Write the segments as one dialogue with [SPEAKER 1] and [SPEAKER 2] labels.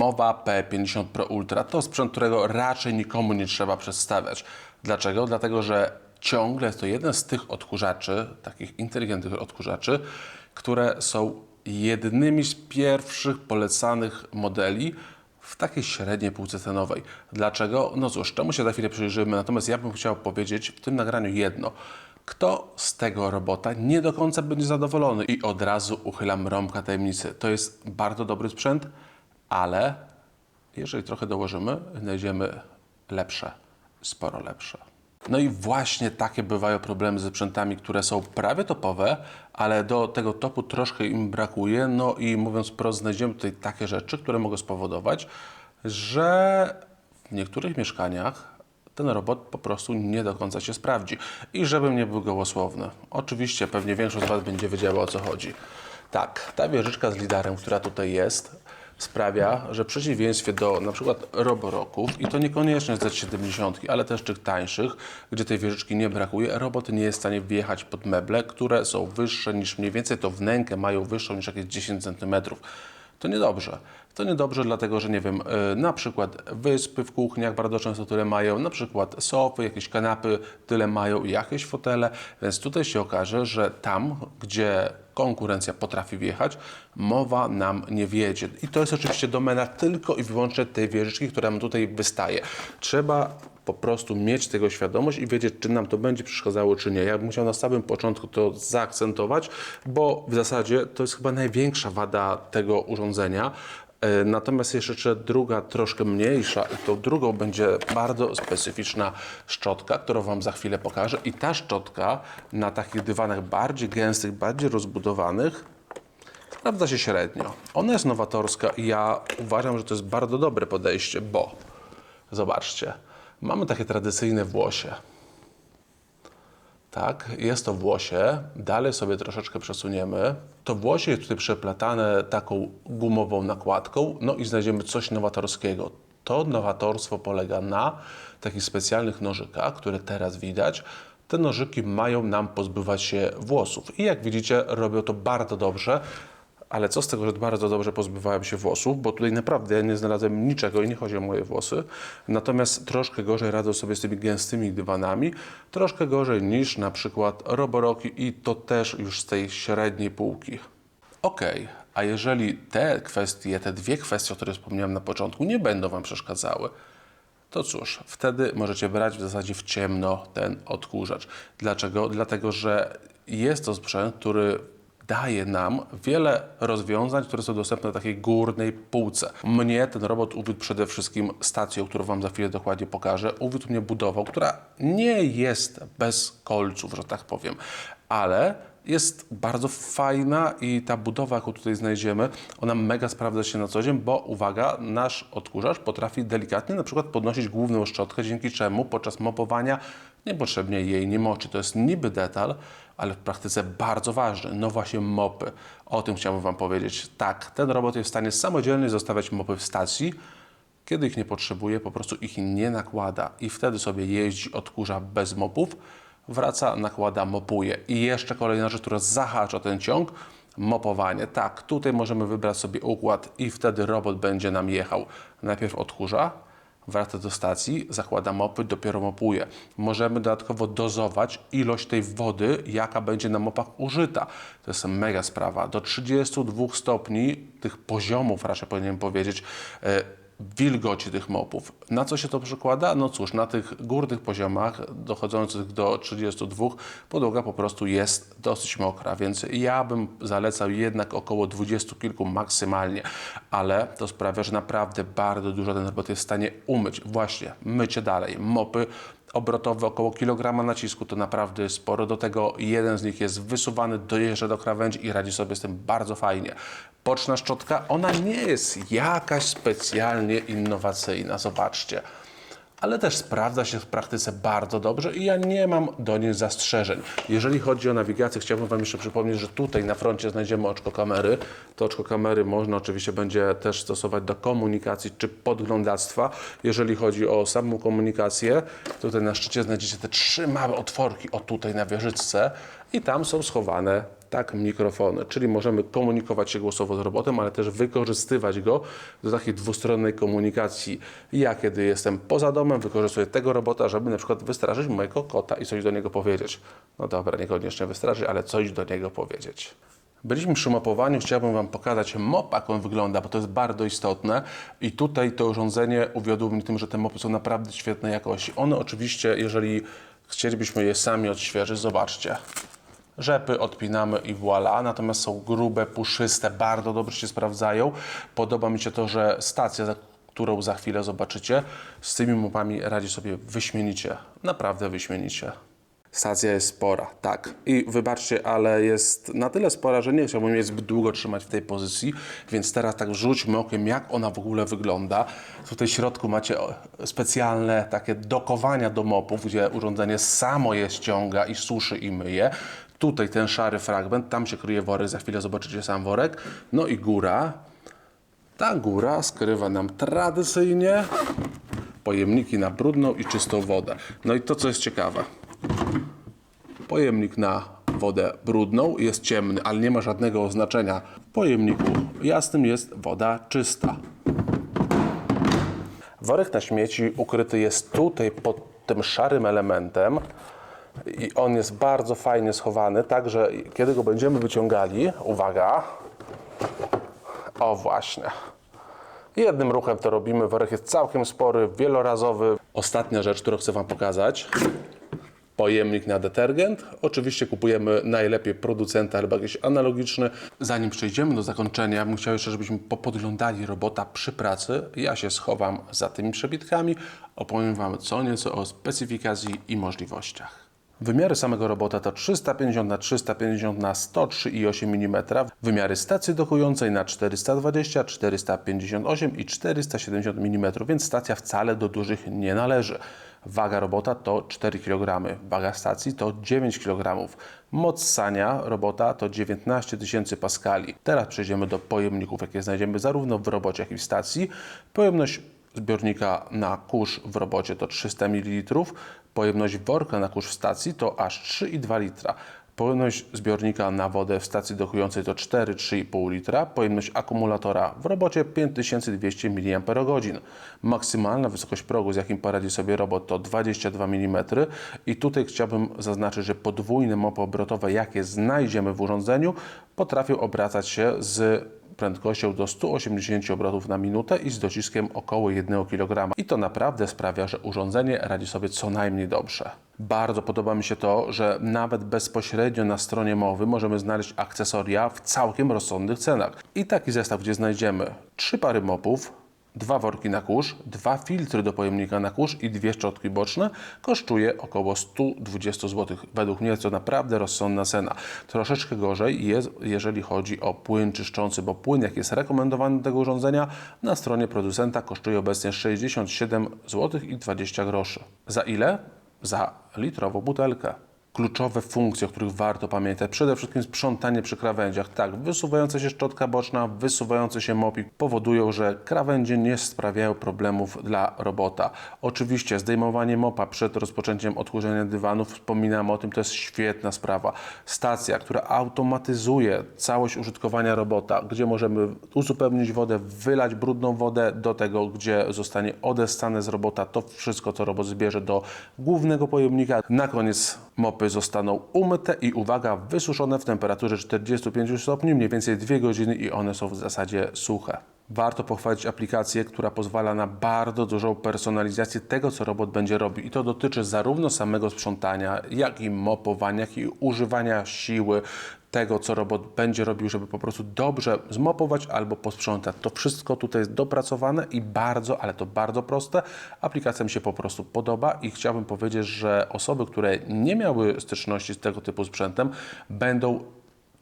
[SPEAKER 1] Mowa P50 Pro Ultra to sprzęt, którego raczej nikomu nie trzeba przedstawiać. Dlaczego? Dlatego, że ciągle jest to jeden z tych odkurzaczy, takich inteligentnych odkurzaczy, które są jednymi z pierwszych polecanych modeli w takiej średniej półce cenowej. Dlaczego? No cóż, czemu się za chwilę przyjrzymy, natomiast ja bym chciał powiedzieć w tym nagraniu jedno. Kto z tego robota nie do końca będzie zadowolony i od razu uchylam rąbka tajemnicy. To jest bardzo dobry sprzęt, ale jeżeli trochę dołożymy, znajdziemy lepsze, sporo lepsze. No i właśnie takie bywają problemy ze sprzętami, które są prawie topowe, ale do tego topu troszkę im brakuje. No i mówiąc wprost, znajdziemy tutaj takie rzeczy, które mogą spowodować, że w niektórych mieszkaniach ten robot po prostu nie do końca się sprawdzi. I żebym nie był gołosłowny. Oczywiście pewnie większość z Was będzie wiedziała o co chodzi. Tak, ta wieżyczka z lidarem, która tutaj jest, sprawia, że w przeciwieństwie do przykład roboroków, i to niekoniecznie z Z70, ale też tych tańszych, gdzie tej wieżyczki nie brakuje, robot nie jest w stanie wjechać pod meble, które są wyższe niż mniej więcej to wnękę mają wyższą niż jakieś 10 cm. To niedobrze. To niedobrze, dlatego że nie wiem, y, na przykład wyspy w kuchniach bardzo często tyle mają, na przykład sofy, jakieś kanapy tyle mają, jakieś fotele, więc tutaj się okaże, że tam, gdzie konkurencja potrafi wjechać, mowa nam nie wiedzie. I to jest oczywiście domena tylko i wyłącznie tej wieżyczki, która nam tutaj wystaje. Trzeba po prostu mieć tego świadomość i wiedzieć, czy nam to będzie przeszkadzało, czy nie. Ja bym musiał na samym początku to zaakcentować, bo w zasadzie to jest chyba największa wada tego urządzenia. E, Natomiast jeszcze druga, troszkę mniejsza, i tą drugą będzie bardzo specyficzna szczotka, którą Wam za chwilę pokażę. I ta szczotka na takich dywanach bardziej gęstych, bardziej rozbudowanych, sprawdza się średnio. Ona jest nowatorska i ja uważam, że to jest bardzo dobre podejście, bo zobaczcie, mamy takie tradycyjne włosie. Tak, jest to włosie. Dalej sobie troszeczkę przesuniemy. To włosie jest tutaj przeplatane taką gumową nakładką, no i znajdziemy coś nowatorskiego. To nowatorstwo polega na takich specjalnych nożykach, które teraz widać. Te nożyki mają nam pozbywać się włosów. I jak widzicie, robią to bardzo dobrze. Ale co z tego, że bardzo dobrze pozbywałem się włosów, bo tutaj naprawdę ja nie znalazłem niczego i nie chodzi o moje włosy. Natomiast troszkę gorzej radzą sobie z tymi gęstymi dywanami, troszkę gorzej niż na przykład roboroki i to też już z tej średniej półki. Okej, a jeżeli te kwestie, te dwie kwestie, o których wspomniałem na początku, nie będą Wam przeszkadzały, to cóż, wtedy możecie brać w zasadzie w ciemno ten odkurzacz. Dlaczego? Dlatego, że jest to sprzęt, który daje nam wiele rozwiązań, które są dostępne na takiej górnej półce. Mnie ten robot uwiódł przede wszystkim stacją, którą Wam za chwilę dokładnie pokażę. Uwiódł mnie budową, która nie jest bez kolców, że tak powiem, ale jest bardzo fajna i ta budowa, jaką tutaj znajdziemy, ona mega sprawdza się na co dzień, bo uwaga, nasz odkurzacz potrafi delikatnie na przykład podnosić główną szczotkę, dzięki czemu podczas mopowania niepotrzebnie jej nie moczy. To jest niby detal, ale w praktyce bardzo ważny. No właśnie mopy. O tym chciałbym Wam powiedzieć. Tak, ten robot jest w stanie samodzielnie zostawiać mopy w stacji, kiedy ich nie potrzebuje, po prostu ich nie nakłada i wtedy sobie jeździ, odkurza bez mopów, wraca, nakłada, mopuje. I jeszcze kolejna rzecz, która zahacza ten ciąg, mopowanie. Tak, tutaj możemy wybrać sobie układ i wtedy robot będzie nam jechał. Najpierw odkurza, wraca do stacji, zakłada mopy, dopiero mopuje. Możemy dodatkowo dozować ilość tej wody, jaka będzie na mopach użyta. To jest mega sprawa. Do 32 stopni tych poziomów, raczej powinienem powiedzieć, e, wilgoci tych mopów. Na co się to przekłada? No cóż, na tych górnych poziomach dochodzących do 32 podłoga po prostu jest dosyć mokra, więc ja bym zalecał jednak około 20 kilku maksymalnie, ale to sprawia, że naprawdę bardzo dużo ten robot jest w stanie umyć. Właśnie, mycie dalej, mopy obrotowe około kilograma nacisku to naprawdę sporo. Do tego jeden z nich jest wysuwany, dojeżdża do krawędzi i radzi sobie z tym bardzo fajnie. Boczna szczotka, ona nie jest jakaś specjalnie innowacyjna, zobaczcie. Ale też sprawdza się w praktyce bardzo dobrze i ja nie mam do niej zastrzeżeń. Jeżeli chodzi o nawigację, chciałbym Wam jeszcze przypomnieć, że tutaj na froncie znajdziemy oczko kamery. To oczko kamery można oczywiście będzie też stosować do komunikacji czy podglądactwa. Jeżeli chodzi o samą komunikację, tutaj na szczycie znajdziecie te trzy małe otworki, o tutaj na wieżyczce. I tam są schowane tak mikrofony, czyli możemy komunikować się głosowo z robotem, ale też wykorzystywać go do takiej dwustronnej komunikacji. Ja, kiedy jestem poza domem, wykorzystuję tego robota, żeby na przykład wystraszyć mojego kota i coś do niego powiedzieć. No dobra, niekoniecznie wystraszyć, ale coś do niego powiedzieć. Byliśmy przy mopowaniu, chciałbym Wam pokazać mop, jak on wygląda, bo to jest bardzo istotne. I tutaj to urządzenie uwiodło mnie tym, że te mopy są naprawdę świetnej jakości. One oczywiście, jeżeli chcielibyśmy je sami odświeżyć, zobaczcie. Rzepy odpinamy i voila, natomiast są grube, puszyste, bardzo dobrze się sprawdzają. Podoba mi się to, że stacja, którą za chwilę zobaczycie, z tymi mopami radzi sobie wyśmienicie. Naprawdę wyśmienicie. Stacja jest spora, tak. I wybaczcie, ale jest na tyle spora, że nie chciałbym jej zbyt długo trzymać w tej pozycji, więc teraz tak rzućmy okiem, jak ona w ogóle wygląda. Tutaj w środku macie o, specjalne takie dokowania do mopów, gdzie urządzenie samo je ściąga i suszy i myje. Tutaj ten szary fragment, tam się kryje worek, za chwilę zobaczycie sam worek. No i góra. Ta góra skrywa nam tradycyjnie pojemniki na brudną i czystą wodę. No i to, co jest ciekawe. Pojemnik na wodę brudną jest ciemny, ale nie ma żadnego oznaczenia. W pojemniku jasnym jest woda czysta. Worek na śmieci ukryty jest tutaj pod tym szarym elementem i on jest bardzo fajnie schowany, tak że kiedy go będziemy wyciągali, uwaga, o właśnie, jednym ruchem to robimy, worek jest całkiem spory, wielorazowy. Ostatnia rzecz, którą chcę Wam pokazać, pojemnik na detergent. Oczywiście kupujemy najlepiej producenta albo jakiś analogiczny. Zanim przejdziemy do zakończenia, bym chciał jeszcze, żebyśmy popodglądali robota przy pracy. Ja się schowam za tymi przebitkami, opowiem Wam co nieco o specyfikacji i możliwościach. Wymiary samego robota to 350 na 350 na 103,8 mm. Wymiary stacji dokującej na 420, 458 i 470 mm, więc stacja wcale do dużych nie należy. Waga robota to 4 kg, waga stacji to 9 kg. Moc sania robota to 19 tysięcy paskali. Teraz przejdziemy do pojemników, jakie znajdziemy zarówno w robocie, jak i w stacji. Pojemność zbiornika na kurz w robocie to 300 ml, pojemność worka na kurz w stacji to aż 3,2 litra. Pojemność zbiornika na wodę w stacji dokującej to 4-3,5 litra. Pojemność akumulatora w robocie 5200 mAh. Maksymalna wysokość progu, z jakim poradzi sobie robot, to 22 mm. I tutaj chciałbym zaznaczyć, że podwójne mopy obrotowe, jakie znajdziemy w urządzeniu, potrafią obracać się z prędkością do 180 obrotów na minutę i z dociskiem około 1 kg. I to naprawdę sprawia, że urządzenie radzi sobie co najmniej dobrze. Bardzo podoba mi się to, że nawet bezpośrednio na stronie mowy możemy znaleźć akcesoria w całkiem rozsądnych cenach. I taki zestaw, gdzie znajdziemy trzy pary mopów, dwa worki na kurz, dwa filtry do pojemnika na kurz i dwie szczotki boczne kosztuje około 120 zł. Według mnie to naprawdę rozsądna cena. Troszeczkę gorzej jest, jeżeli chodzi o płyn czyszczący, bo płyn, jak jest rekomendowany do tego urządzenia, na stronie producenta kosztuje obecnie 67 zł i 20 groszy. Za ile? Za litrową butelkę kluczowe funkcje, o których warto pamiętać. Przede wszystkim sprzątanie przy krawędziach. Tak, wysuwająca się szczotka boczna, wysuwający się mopik powodują, że krawędzie nie sprawiają problemów dla robota. Oczywiście zdejmowanie mopa przed rozpoczęciem odkurzenia dywanów, wspominam o tym, to jest świetna sprawa. Stacja, która automatyzuje całość użytkowania robota, gdzie możemy uzupełnić wodę, wylać brudną wodę do tego, gdzie zostanie odessane z robota to wszystko, co robot zbierze do głównego pojemnika. Na koniec mopy zostaną umyte i uwaga, wysuszone w temperaturze 45 stopni, mniej więcej 2 godziny i one są w zasadzie suche. Warto pochwalić aplikację, która pozwala na bardzo dużą personalizację tego, co robot będzie robił. I to dotyczy zarówno samego sprzątania, jak i mopowania, jak i używania siły, tego, co robot będzie robił, żeby po prostu dobrze zmopować albo posprzątać. To wszystko tutaj jest dopracowane i bardzo, ale to bardzo proste. Aplikacja mi się po prostu podoba i chciałbym powiedzieć, że osoby, które nie miały styczności z tego typu sprzętem, będą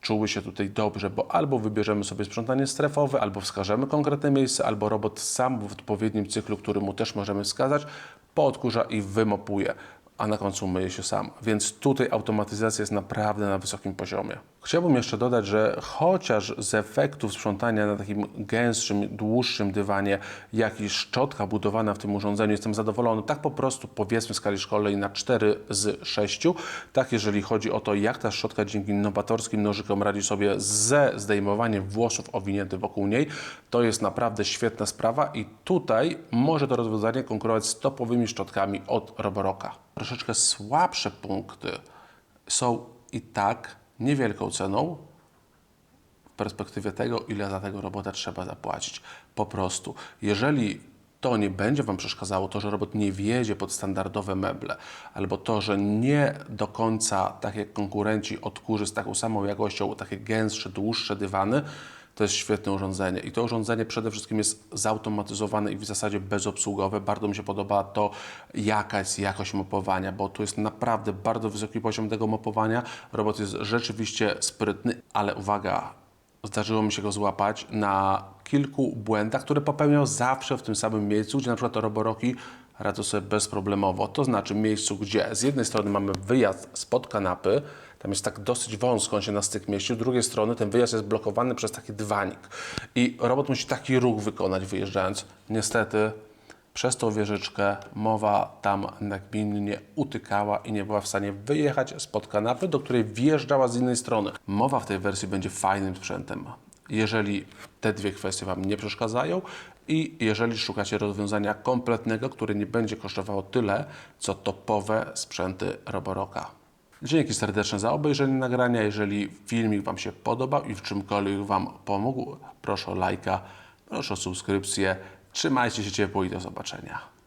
[SPEAKER 1] czuły się tutaj dobrze, bo albo wybierzemy sobie sprzątanie strefowe, albo wskażemy konkretne miejsce, albo robot sam w odpowiednim cyklu, który mu też możemy wskazać, poodkurza i wymopuje. A na końcu myje się sam. Więc tutaj automatyzacja jest naprawdę na wysokim poziomie. Chciałbym jeszcze dodać, że chociaż z efektów sprzątania na takim gęstszym, dłuższym dywanie, jak i szczotka budowana w tym urządzeniu, jestem zadowolony tak po prostu powiedzmy w skali szkolnej na 4 z 6, tak jeżeli chodzi o to, jak ta szczotka dzięki nowatorskim nożykom radzi sobie ze zdejmowaniem włosów owiniętych wokół niej, to jest naprawdę świetna sprawa i tutaj może to rozwiązanie konkurować z topowymi szczotkami od Roboroka. Troszeczkę słabsze punkty są i tak niewielką ceną w perspektywie tego, ile za tego robota trzeba zapłacić. Po prostu, jeżeli to nie będzie Wam przeszkadzało, to, że robot nie wjedzie pod standardowe meble, albo to, że nie do końca, tak jak konkurenci, odkurzy z taką samą jakością takie gęstsze, dłuższe dywany, to jest świetne urządzenie. I to urządzenie przede wszystkim jest zautomatyzowane i w zasadzie bezobsługowe. Bardzo mi się podoba to, jaka jest jakość mopowania, bo tu jest naprawdę bardzo wysoki poziom tego mopowania. Robot jest rzeczywiście sprytny, ale uwaga, zdarzyło mi się go złapać na kilku błędach, które popełniał zawsze w tym samym miejscu, gdzie na przykład Roboroki radzą sobie bezproblemowo. To znaczy miejscu, gdzie z jednej strony mamy wyjazd spod kanapy, tam jest tak dosyć wąsko, on się na styk mieści, z drugiej strony ten wyjazd jest blokowany przez taki dywanik. I robot musi taki ruch wykonać wyjeżdżając. Niestety przez tą wieżyczkę mowa tam nagminnie utykała i nie była w stanie wyjechać spod kanapy, do której wjeżdżała z innej strony. Mowa w tej wersji będzie fajnym sprzętem. Jeżeli te dwie kwestie Wam nie przeszkadzają i jeżeli szukacie rozwiązania kompletnego, które nie będzie kosztowało tyle, co topowe sprzęty Roboroka. Dzięki serdeczne za obejrzenie nagrania. Jeżeli filmik Wam się podobał i w czymkolwiek Wam pomógł, proszę o lajka, proszę o subskrypcję. Trzymajcie się ciepło i do zobaczenia.